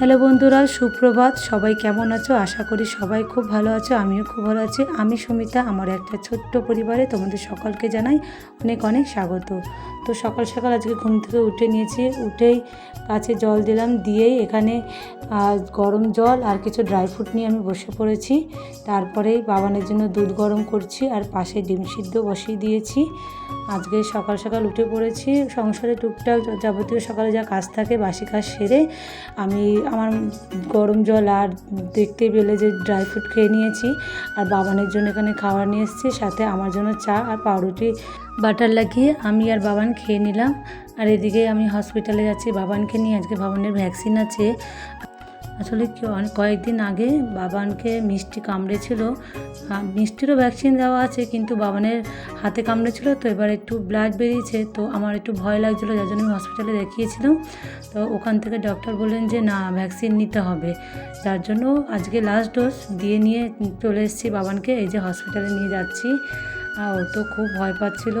Hello বন্ধুরা, সুপ্রভাত। সবাই কেমন আছো? আশা করি সবাই খুব ভালো আছো, আমিও খুব ভালো আছি। আমি সুমিতা, আমার একটা ছোট্ট পরিবারে তোমাদের সকলকে জানাই অনেক অনেক স্বাগত। তো সকাল সকাল আজকে ঘুম থেকে উঠে নিয়েছি, উঠেই কাছে জল দিলাম, দিয়েই এখানে গরম জল আর কিছু ড্রাই ফ্রুট নিয়ে আমি বসে পড়েছি। তারপরেই বাবানের জন্য দুধ গরম করছি আর পাশে ডিম সিদ্ধ বসিয়ে দিয়েছি। আজকে সকাল সকাল উঠে পড়েছি। সংসারে টুকটাক যাবতীয় সকালে যা কাজ থাকে বাসি কাজ সেরে আমি আমার গরম জল আর দেখতে পেলে যে ড্রাই ফ্রুট খেয়ে নিয়েছি। আর বাবানের জন্য এখানে খাবার নিয়ে এসেছি, সাথে আমার জন্য চা আর পাউরুটি। বাটার লাগিয়ে আমি আর বাবান খেয়ে নিলাম। আর এদিকে আমি হসপিটালে যাচ্ছি। বাবানকে নিয়ে আজকে বাবানের ভ্যাকসিন আছে। আসলে কয়েকদিন আগে বাবানকে মিষ্টি কামড়েছিল। মিষ্টিরও ভ্যাকসিন দেওয়া আছে কিন্তু বাবানের হাতে কামড়েছিল, তো এবার একটু ব্লাড বেরিয়েছে, তো আমার একটু ভয় লাগছিল, যার জন্য আমি হসপিটালে দেখিয়েছিলাম। তো ওখান থেকে ডক্টর বললেন যে, না ভ্যাকসিন নিতে হবে। যার জন্য আজকে লাস্ট ডোজ দিয়ে নিয়ে চলে এসেছি বাবানকে, এই যে হসপিটালে নিয়ে যাচ্ছি। ও তো খুব ভয় পাচ্ছিল।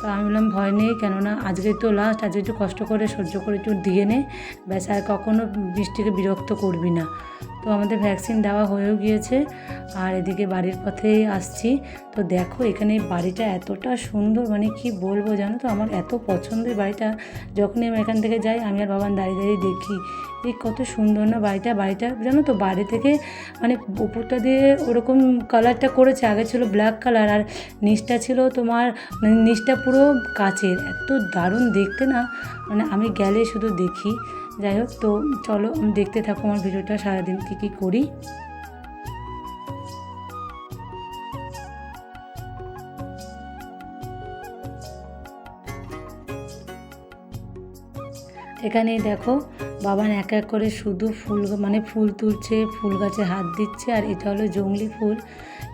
তো আমি বললাম, ভয় নেই, কেননা আজকে তো লাস্ট আজকে একটু কষ্ট করে সহ্য করে একটু দিয়ে নে। ব্যাস, আর কখনো বৃষ্টিকে বিরক্ত করবি না। তো আমাদের ভ্যাকসিন দেওয়া হয়েও গিয়েছে, আর এদিকে বাড়ির পথেই আসছি। তো দেখো, এখানে বাড়িটা এতটা সুন্দর মানে কি বলব জানো তো? আমার এত পছন্দের বাড়িটা। যখনই আমি এখান থেকে যাই, আমি আর বাবান দাঁড়িয়ে দাঁড়িয়ে দেখি। এই কত সুন্দর না বাড়িটা। বাড়িটা জানো তো, বাড়ি থেকে মানে উপরটা দিয়ে ওরকম কালারটা করেছে। আগে ছিল ব্ল্যাক কালার আর নিচটা ছিল তোমার মানে নিচটা পুরো কাচের, এত দারুণ দেখতে না? মানে আমি গেলে শুধু দেখি। যাই হোক, তো চলো দেখতে থাকো আমার ভিডিওটা, সারাদিন কী কী করি। এখানেই দেখো, বাবান এক এক করে শুধু ফুল মানে ফুল তুলছে, ফুল গাছে হাত দিচ্ছে, আর এটা হলো জংলি ফুল।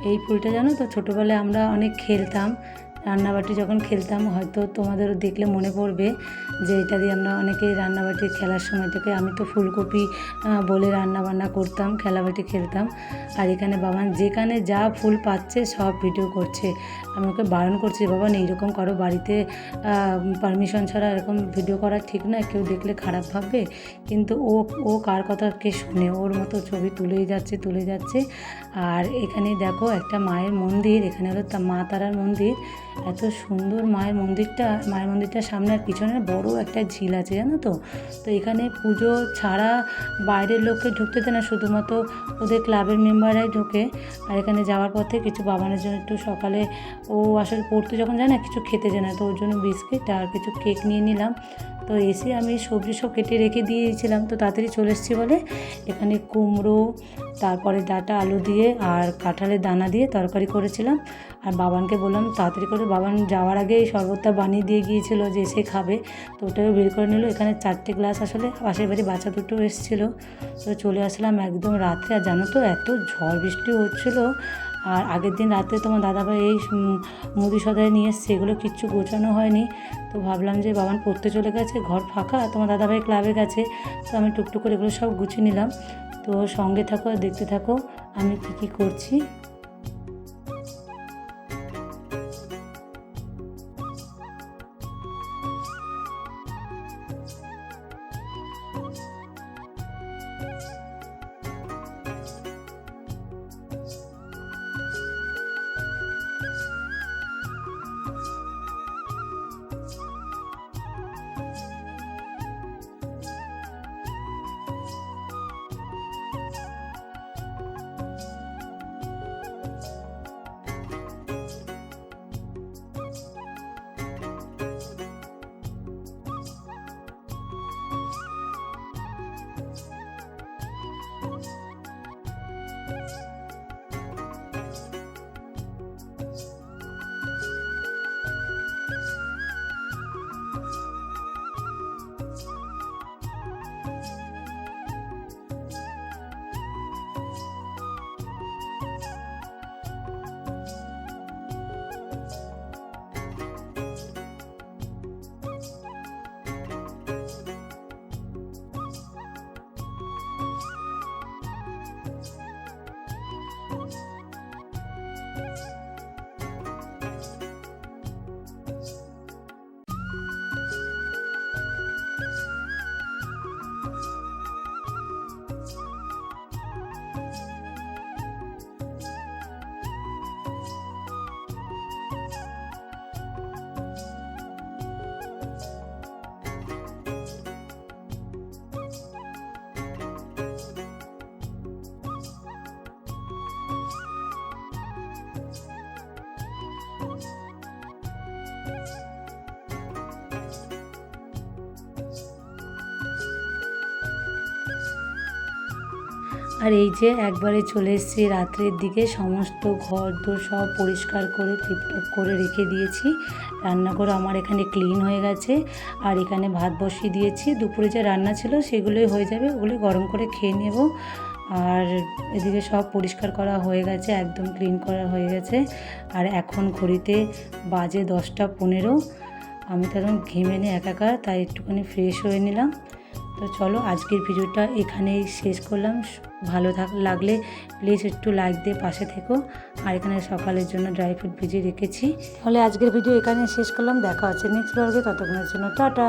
এই ফুলটা জানো তো, ছোটোবেলায় আমরা অনেক খেলতাম। রান্নাবাটি যখন খেলতাম, হয়তো তোমাদেরও দেখলে মনে পড়বে যে এটা দিয়ে আমরা অনেকেই রান্নাবাটি খেলার সময় থেকে আমি তো ফুলকপি বলে রান্নাবান্না করতাম, খেলাবাটি খেলতাম। আর এখানে বাবা যেখানে যা ফুল পাচ্ছে সব ভিডিও করছে। আমি ওকে বারণ করছি, বাবা এইরকম কারও বাড়িতে পারমিশন ছাড়া এরকম ভিডিও করা ঠিক নয়। কেউ দেখলে খারাপ ভাববে। কিন্তু ও ও কার কথা কে শুনে? ওর মতো ছবি তুলেই যাচ্ছে, তুলে যাচ্ছে। আর এখানে দেখো একটা মায়ের মন্দির, এখানে হলো মা তারার মন্দির। এত সুন্দর মায়ের মন্দিরটা, মায়ের মন্দিরটার সামনে আর পিছনে বড় একটা ঝিল আছে, জানো তো? তো এখানে পুজো ছাড়া বাইরের লোককে ঢুকতে দেয় না, শুধুমাত্র ওদের ক্লাবের মেম্বাররাই ঢোকে। আর এখানে যাওয়ার পথে কিছু বাবানের জন্য একটু সকালে ও আসলে পড়তে যখন যায় না, কিছু খেতে যায় না, তো ওর জন্য বিস্কিট আর কিছু কেক নিয়ে নিলাম। তো এসে আমি সবজি সব কেটে রেখে দিয়েছিলাম, তো তাড়াতাড়ি চলে এসেছি বলে এখানে কুমড়ো, তারপরে ডাটা, আলু দিয়ে আর কাঁঠালের দানা দিয়ে তরকারি করেছিলাম। আর বাবানকে বললাম, তাড়াতাড়ি করে বাবান যাওয়ার আগে এই শরবতটা বানিয়ে দিয়ে গিয়েছিল যে এসে খাবে। তো ওটাও বের করে নিল। এখানে চারটে গ্লাস আসলে পাশের বাড়ি বাচ্চা দুটো এসেছিল। তো চলে আসলাম একদম রাত্রে। আর জানো তো, এত ঝড় বৃষ্টি হচ্ছিল। আর আগের দিন রাতে তোমার দাদাভাই এই মুদি সদায় নিয়ে এসছে, এগুলো কিচ্ছু গোছানো হয়নি। তো ভাবলাম যে বাবান পড়তে চলে গেছে, ঘর ফাঁকা, তোমার দাদাভাই ক্লাবে গেছে, তো আমি টুকটুক করে এগুলো সব গুছিয়ে নিলাম। তো সঙ্গে থাকো আর দেখতে থাকো আমি কী কী করছি। আর এই যে একবারে চলে এসেছি রাত্রের দিকে, সমস্ত ঘর দোর সব পরিষ্কার করে, টিপটপ করে রেখে দিয়েছি। রান্নাঘর আমার এখানে ক্লিন হয়ে গেছে। আর এখানে ভাত বসিয়ে দিয়েছি। দুপুরে যে রান্না ছিল সেগুলোই হয়ে যাবে, ওগুলো গরম করে খেয়ে নেব। আর এদিকে সব পরিষ্কার করা হয়ে গেছে, একদম ক্লিন করা হয়ে গেছে। আর এখন ঘড়িতে বাজে দশটা পনেরো। আমি তো একদম ঘেমে নিয়ে একাকার, তাই একটুখানি ফ্রেশ হয়ে নিলাম। তো চলো আজকের ভিডিওটা এখানেই শেষ করলাম। ভালো থাক, লাগলে প্লিজ একটু লাইক দিয়ে পাশে থেকো। আর এখানে সকালের জন্য ড্রাই ফ্রুট ভিজিয়ে রেখেছি। তাহলে আজকের ভিডিও এখানে শেষ করলাম, দেখা হচ্ছে নেক্সট ব্লগে ততক্ষণের জন্য টাটা।